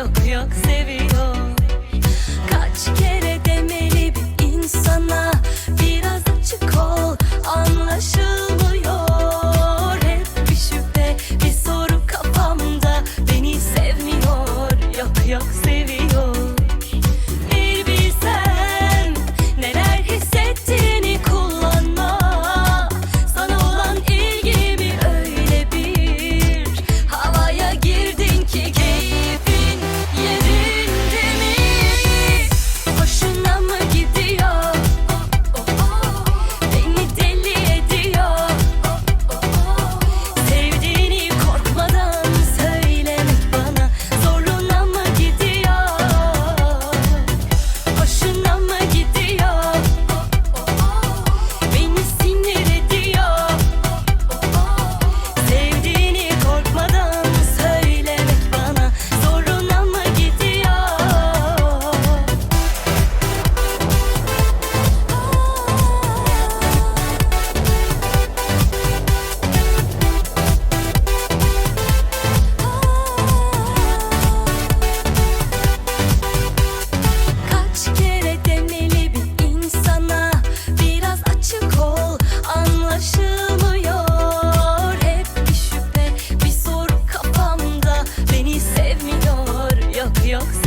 Yok yok seviyorum York